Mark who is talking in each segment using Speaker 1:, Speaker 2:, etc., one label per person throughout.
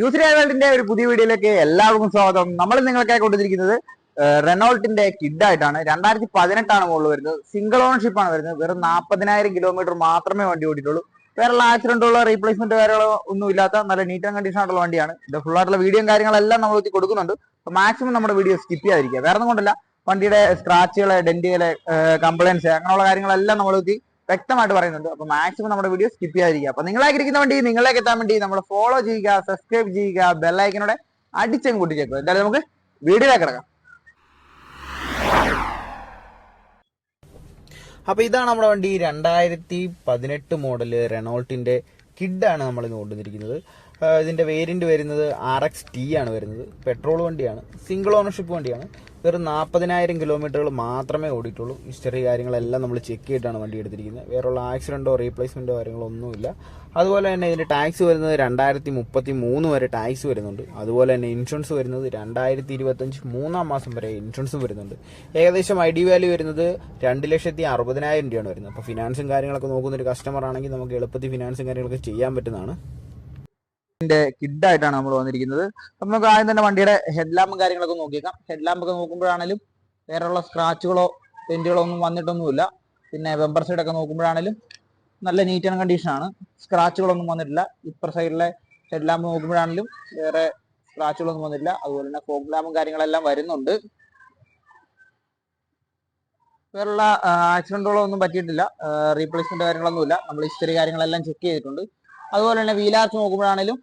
Speaker 1: Use വേൾഡിന്റെ ഒരു പുതിയ വീഡിയോയിലേക്ക് എല്ലാവർക്കും സ്വാഗതം. നമ്മൾ നിങ്ങൾക്കായി കൊണ്ടിരിക്കുന്നത് റെനോൾട്ടിന്റെ കിഡ് ആയിട്ടാണ് രണ്ടായിരത്തി പതിനെട്ടാണ് മുകളിൽ വരുന്നത്. സിംഗിൾ ഓണർഷിപ്പ് ആണ് വരുന്നത്. വെറും നാൽപ്പതിനായിരം കിലോമീറ്റർ മാത്രമേ വണ്ടി ഓടിയിട്ടുള്ളൂ. വേറെ ആക്സിഡന്റുള്ള റീപ്ലേസ്മെന്റ് കാര്യങ്ങളോ ഒന്നും ഇല്ലാത്ത നല്ല നീറ്റ് ആൻഡ് കണ്ടീഷൻ ആയിട്ടുള്ള വണ്ടിയാണ്. ഇത് ഫുൾ ആയിട്ടുള്ള വീഡിയോയും കാര്യങ്ങളെല്ലാം നമ്മൾ എത്തി കൊടുക്കുന്നുണ്ട്. മാക്സിമം നമ്മുടെ വീഡിയോ സ്കിപ്പ് ചെയ്യാതിരിക്കുക. വേറെ ഒന്നും കൊണ്ടല്ല. വണ്ടിയുടെ സ്ക്രാച്ചുകൾ ഡെന്റുകൾ കംപ്ലൈൻസ് അങ്ങനെയുള്ള കാര്യങ്ങളെല്ലാം നമ്മൾ എത്തി വ്യക്തമായിട്ട് പറയുന്നുണ്ട്. അപ്പൊ മാക്സിമം നമ്മുടെ വീഡിയോ സ്കിപ്പ് ചെയ്യാതിരിക്കുക. അപ്പൊ നിങ്ങൾ ആഗ്രഹിക്കുന്ന വേണ്ടി നിങ്ങളിലേക്ക് എത്താൻ വേണ്ടി നമ്മൾ ഫോളോ ചെയ്യുക സബ്സ്ക്രൈബ് ചെയ്യുക ബെല്ലൈക്കനോടെ അടിച്ചങ്ങ് കൂട്ടിച്ചേക്കുക എന്തായാലും നമുക്ക് വീഡിയോ കിടക്കാം.
Speaker 2: അപ്പൊ ഇതാണ് നമ്മുടെ വണ്ടി. രണ്ടായിരത്തി പതിനെട്ട് മോഡൽ റെനോൾട്ടിന്റെ കിഡാണ് നമ്മൾ ഇന്ന് കൊണ്ടുവന്നിരിക്കുന്നത്. ആ, വേരിയന്റ് വരുന്നത് ആർ എക്സ് ടി ആണ് വരുന്നത്. പെട്രോൾ വണ്ടിയാണ്. സിംഗിൾ ഓണർഷിപ്പ് വണ്ടിയാണ്. വെറും നാൽപ്പതിനായിരം കിലോമീറ്ററുകൾ മാത്രമേ ഓടിയിട്ടുള്ളൂ. ഹിസ്റ്ററി കാര്യങ്ങളെല്ലാം നമ്മൾ ചെക്ക് ചെയ്തിട്ടാണ് വണ്ടി എടുത്തിരിക്കുന്നത്. വേറെയുള്ള ആക്സിഡന്റോ റീപ്ലേസ്മെന്റോ കാര്യങ്ങളോ ഒന്നുമില്ല അതുപോലെ തന്നെ ഇതിന്റെ ടാക്സ് വരുന്നത് രണ്ടായിരത്തി മുപ്പത്തി മൂന്ന് വരെ ടാക്സ് വരുന്നുണ്ട്. അതുപോലെ തന്നെ ഇൻഷുറൻസ് വരുന്നത് രണ്ടായിരത്തി ഇരുപത്തഞ്ച് മൂന്നാം മാസം വരെ ഇൻഷുറൻസും വരുന്നുണ്ട്. ഏകദേശം ഐ ഡി വാല്യൂ വരുന്നത് രണ്ട് ലക്ഷത്തി അറുപതിനായിരം രൂപയാണ് വരുന്നത്. അപ്പോൾ ഫിനാൻസും കാര്യങ്ങളൊക്കെ നോക്കുന്ന ഒരു കസ്റ്റമർ ആണെങ്കിൽ നമുക്ക് എളുപ്പത്തിൽ ഫിനാൻസും കാര്യങ്ങളൊക്കെ ചെയ്യാൻ പറ്റുന്നതാണ്.
Speaker 1: കിഡ് ആയിട്ടാണ് നമ്മൾ വന്നിരിക്കുന്നത്. അപ്പൊ നമുക്ക് ആദ്യം തന്നെ വണ്ടിയുടെ ഹെഡ് ലാമ്പും കാര്യങ്ങളൊക്കെ നോക്കിയേക്കാം. ഹെഡ് ലാമ്പ് ഒക്കെ നോക്കുമ്പോഴാണെങ്കിലും വേറെയുള്ള സ്ക്രാച്ചുകളോ പെയിന്റുകളോ ഒന്നും വന്നിട്ടൊന്നുമില്ല. പിന്നെ വെമ്പർ സൈഡ് ഒക്കെ നോക്കുമ്പോഴാണെങ്കിലും നല്ല നീറ്റ് ആൻഡ് കണ്ടീഷൻ ആണ്. സ്ക്രാച്ചുകളൊന്നും വന്നിട്ടില്ല. ഇപ്പർ സൈഡിലെ ഹെഡ് ലാമ്പ് നോക്കുമ്പോഴാണെങ്കിലും വേറെ സ്ക്രാച്ചുകളൊന്നും വന്നിട്ടില്ല. അതുപോലെ തന്നെ ഫോഗ് ലാമ്പും കാര്യങ്ങളെല്ലാം വരുന്നുണ്ട്. വേറെയുള്ള ആക്സിഡന്റുകളോ ഒന്നും പറ്റിയിട്ടില്ല. റീപ്ലേസ്മെന്റ് കാര്യങ്ങളൊന്നുമില്ല. നമ്മൾ ഹിസ്റ്ററി കാര്യങ്ങളെല്ലാം ചെക്ക് ചെയ്തിട്ടുണ്ട്. അതുപോലെ തന്നെ വീലാർച്ച് നോക്കുമ്പോഴാണെങ്കിലും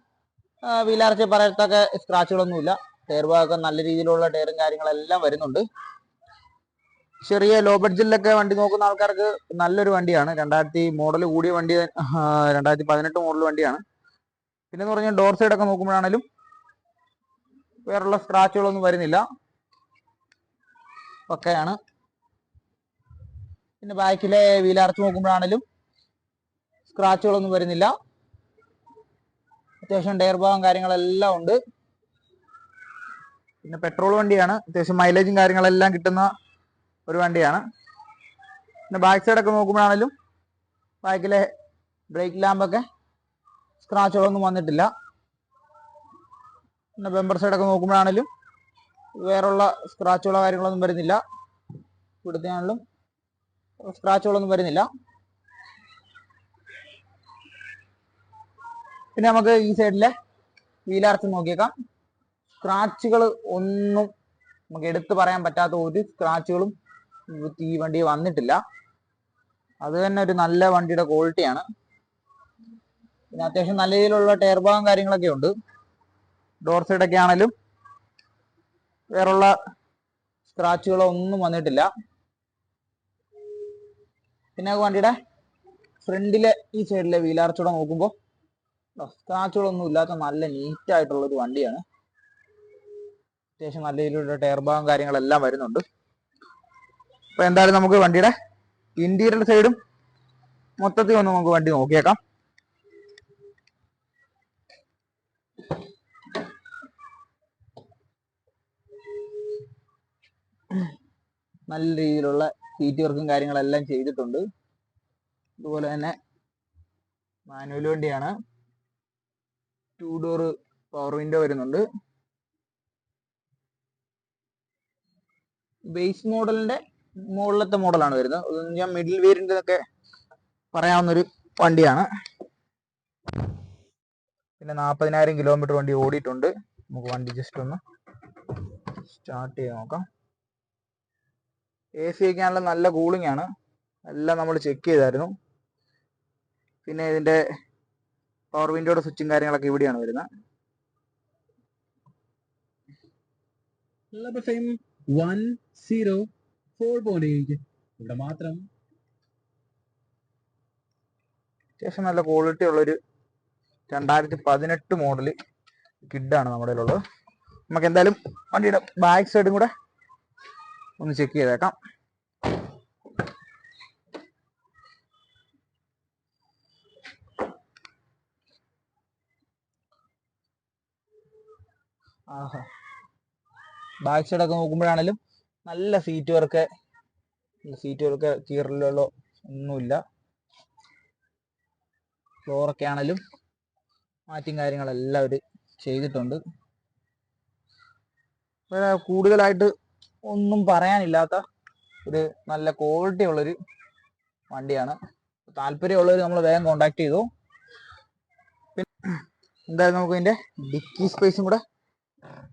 Speaker 1: വീലാർച്ച് പറയത്തൊക്കെ സ്ക്രാച്ചുകളൊന്നുമില്ല ടയർ ഭാഗമൊക്കെ നല്ല രീതിയിലുള്ള ടയറും കാര്യങ്ങളെല്ലാം വരുന്നുണ്ട്. ചെറിയ ലോ ബഡ്ജറ്റിലൊക്കെ വണ്ടി നോക്കുന്ന ആൾക്കാർക്ക് നല്ലൊരു വണ്ടിയാണ്. രണ്ടായിരത്തി മോഡൽ കൂടിയ വണ്ടി രണ്ടായിരത്തി പതിനെട്ട് മോഡൽ വണ്ടിയാണ്. പിന്നെ എന്ന് പറഞ്ഞാൽ ഡോർ സൈഡ് ഒക്കെ നോക്കുമ്പോഴാണെങ്കിലും വേറുള്ള സ്ക്രാച്ചുകളൊന്നും വരുന്നില്ല. ഒക്കെയാണ്. പിന്നെ ബാക്കിലെ വീലാർച്ച് നോക്കുമ്പോഴാണെങ്കിലും സ്ക്രാച്ചുകളൊന്നും വരുന്നില്ല. അത്യാവശ്യം ടയർ ഭാഗം കാര്യങ്ങളെല്ലാം ഉണ്ട്. പിന്നെ പെട്രോൾ വണ്ടിയാണ്. അത്യാവശ്യം മൈലേജും കാര്യങ്ങളെല്ലാം കിട്ടുന്ന ഒരു വണ്ടിയാണ്. പിന്നെ ബാക്ക് സൈഡൊക്കെ നോക്കുമ്പോഴാണെങ്കിലും ബാക്കിലെ ബ്രേക്ക് ലാമ്പൊക്കെ സ്ക്രാച്ചുകളൊന്നും വന്നിട്ടില്ല. പിന്നെ ബെമ്പർ സൈഡൊക്കെ നോക്കുമ്പോഴാണെങ്കിലും വേറുള്ള സ്ക്രാച്ചുകളോ കാര്യങ്ങളൊന്നും വരുന്നില്ല. ഇവിടുത്തെ ആണെങ്കിലും സ്ക്രാച്ചുകളൊന്നും വരുന്നില്ല. പിന്നെ നമുക്ക് ഈ സൈഡിലെ വീലാർച്ച് നോക്കിയേക്കാം. സ്ക്രാച്ചുകൾ ഒന്നും നമുക്ക് എടുത്തു പറയാൻ പറ്റാത്ത ഒരു സ്ക്രാച്ചുകളും ഈ വണ്ടി വന്നിട്ടില്ല. അത് തന്നെ ഒരു നല്ല വണ്ടിയുടെ ക്വാളിറ്റിയാണ് പിന്നെ അത്യാവശ്യം നല്ല രീതിയിലുള്ള ടയർ ഭാഗം കാര്യങ്ങളൊക്കെ ഉണ്ട്. ഡോർ സൈഡൊക്കെ ആണെങ്കിലും വേറുള്ള സ്ക്രാച്ചുകളോ ഒന്നും വന്നിട്ടില്ല. പിന്നെ വണ്ടിയുടെ ഫ്രണ്ടിലെ ഈ സൈഡിലെ വീലാർച്ചൂടെ നോക്കുമ്പോൾ സ്ക്രാച്ചുകളൊന്നും ഇല്ലാത്ത നല്ല നീറ്റ് ആയിട്ടുള്ള ഒരു വണ്ടിയാണ്. അത്യാവശ്യം നല്ല രീതിയിലുള്ള ടയർ ഭാഗം കാര്യങ്ങളെല്ലാം വരുന്നുണ്ട്. അപ്പൊ എന്തായാലും നമുക്ക് വണ്ടിയുടെ ഇന്റീരിയർ സൈഡും മൊത്തത്തിൽ ഒന്ന് നമുക്ക് വണ്ടി നോക്കിയേക്കാം. നല്ല രീതിയിലുള്ള സീറ്റ് വർക്കും കാര്യങ്ങളെല്ലാം ചെയ്തിട്ടുണ്ട്. അതുപോലെ തന്നെ മാനുവൽ വണ്ടിയാണ്. ടു ഡോർ പവർ വിൻഡോ വരുന്നുണ്ട്. ബേസ് മോഡലിന്റെ മുകളിലത്തെ മോഡലാണ് വരുന്നത്. ഞാൻ മിഡിൽ വേരിയന്റ് എന്നൊക്കെ പറയാവുന്നൊരു വണ്ടിയാണ്. പിന്നെ നാൽപ്പതിനായിരം കിലോമീറ്റർ വണ്ടി ഓടിയിട്ടുണ്ട്. നമുക്ക് വണ്ടി ജസ്റ്റ് ഒന്ന് സ്റ്റാർട്ട് ചെയ്ത് നോക്കാം. എ സി ഒക്കെ ആണല്ലോ നല്ല കൂളിംഗ് ആണ്. എല്ലാം നമ്മൾ ചെക്ക് ചെയ്തായിരുന്നു. പിന്നെ ഇതിന്റെ പവർ വിൻഡോയുടെ സ്വിച്ചും കാര്യങ്ങളൊക്കെ ഇവിടെയാണ് വരുന്നത്.
Speaker 3: Club F M one zero four point ഏഴ് ഇവിടെ മാത്രം
Speaker 1: അത്യാവശ്യം നല്ല ക്വാളിറ്റി ഉള്ളൊരു രണ്ടായിരത്തി പതിനെട്ട് മോഡൽ കിഡാണ് നമ്മുടെ ഉള്ളത് നമുക്ക് എന്തായാലും വണ്ടിയുടെ ബാക്ക് സൈഡും കൂടെ ഒന്ന് ചെക്ക് ചെയ്തേക്കാം. ആഹാ. ബാക്ക് സൈഡ് ഒക്കെ നോക്കുമ്പോഴാണെങ്കിലും നല്ല സീറ്റ് വർക്ക് സീറ്റ് വർക്ക് കീറലുകളോ ഒന്നുമില്ല. ഫ്ലോറൊക്കെ ആണെങ്കിലും മാറ്റും കാര്യങ്ങളെല്ലാം അവർ ചെയ്തിട്ടുണ്ട്. കൂടുതലായിട്ട് ഒന്നും പറയാനില്ലാത്ത ഒരു നല്ല ക്വാളിറ്റി ഉള്ളൊരു വണ്ടിയാണ്. താല്പര്യമുള്ളവർ നമ്മൾ വേഗം കോണ്ടാക്ട് ചെയ്തു. പിന്നെ എന്തായാലും നമുക്ക് ഇതിന്റെ ഡിക്കി സ്പേസും കൂടെ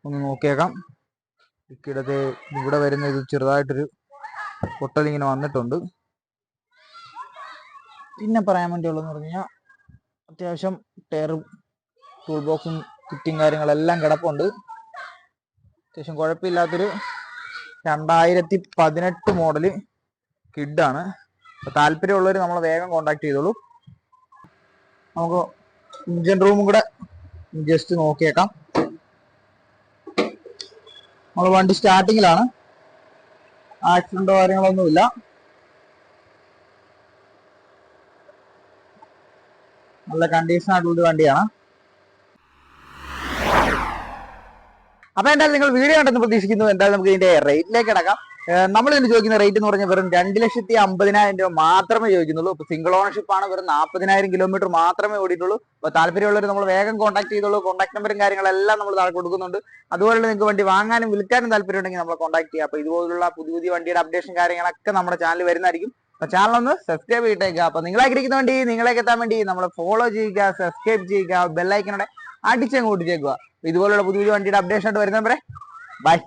Speaker 1: ഒന്ന് നോക്കിയേക്കാം. ഇക്കിടത്തെ ഇവിടെ വരുന്ന ഇത് ചെറുതായിട്ടൊരു പൊട്ടലിങ്ങനെ വന്നിട്ടുണ്ട്. പിന്നെ പറയാൻ വേണ്ടിയുള്ളതെന്ന് പറഞ്ഞു കഴിഞ്ഞാൽ അത്യാവശ്യം ടയറും ടൂൾ ബോക്സും കിറ്റും കാര്യങ്ങളെല്ലാം കിടപ്പുണ്ട്. അത്യാവശ്യം കുഴപ്പമില്ലാത്തൊരു രണ്ടായിരത്തി പതിനെട്ട് മോഡൽ കിഡാണ്. അപ്പോൾ താല്പര്യമുള്ളവർ നമ്മളെ വേഗം കോണ്ടാക്ട് ചെയ്തോളൂ. നമുക്ക് ഇഞ്ചൻ റൂമും കൂടെ ജസ്റ്റ് നോക്കിയേക്കാം. നമ്മൾ വണ്ടി സ്റ്റാർട്ടിങ്ങിലാണ്. ആക്സിഡന്റോ കാര്യങ്ങളൊന്നുമില്ല നല്ല കണ്ടീഷൻ ആയിട്ടുള്ള വണ്ടിയാണ്. അപ്പൊ എന്തായാലും നിങ്ങൾ വീഡിയോ കണ്ടെന്ന് പ്രതീക്ഷിക്കുന്നു. എന്തായാലും നമുക്ക് ഇതിന്റെ റേറ്റിലേക്ക് കിടക്കാം. നമ്മൾ ഇതിന് ചോദിക്കുന്ന റേറ്റ് എന്ന് പറഞ്ഞാൽ വെറും രണ്ട് ലക്ഷത്തി അമ്പതിനായിരം രൂപ മാത്രമേ ചോദിക്കുന്നുള്ളൂ. ഇപ്പൊ സിംഗിൾ ഓണർഷിപ്പ് ആണ് വെറും നാൽപ്പതിനായിരം കിലോമീറ്റർ മാത്രമേ ഓടിയിട്ടുള്ളൂ. അപ്പൊ താല്പര്യമുള്ളവർ നമ്മൾ വേഗം കോൺടാക്ട് ചെയ്തോളൂ. കോൺടാക്ട് നമ്പറും കാര്യങ്ങളെല്ലാം നമ്മൾ താഴെ കൊടുക്കുന്നുണ്ട്. അതുപോലെ നിങ്ങൾക്ക് വണ്ടി വാങ്ങാനും വിൽക്കാനും താല്പര്യം ഉണ്ടെങ്കിൽ നമ്മളെ കോൺടാക്ട് ചെയ്യുക. അപ്പൊ ഇതുപോലുള്ള പുതിയ പുതിയ വണ്ടിയുടെ അപ്ഡേഷൻ കാര്യങ്ങളൊക്കെ നമ്മുടെ ചാനൽ വരുന്നതായിരിക്കും. അപ്പൊ ചാനൽ ഒന്ന് സബ്സ്ക്രൈബ് ചെയ്തേക്കുക. അപ്പൊ നിങ്ങളാഗ്രഹിക്കുന്ന വേണ്ടി നിങ്ങളേക്ക് എത്താൻ വേണ്ടി നമ്മൾ ഫോളോ ചെയ്യുക സബ്സ്ക്രൈബ് ചെയ്യുക ബെല്ലൈക്കനോടെ അടിച്ചങ്ങ് കൂട്ടിച്ചേക്കുക ഇതുപോലുള്ള പുതിയ പുതിയ വണ്ടിയുടെ അപ്ഡേഷൻ ആയിട്ട് വരുന്നവരെ ബൈ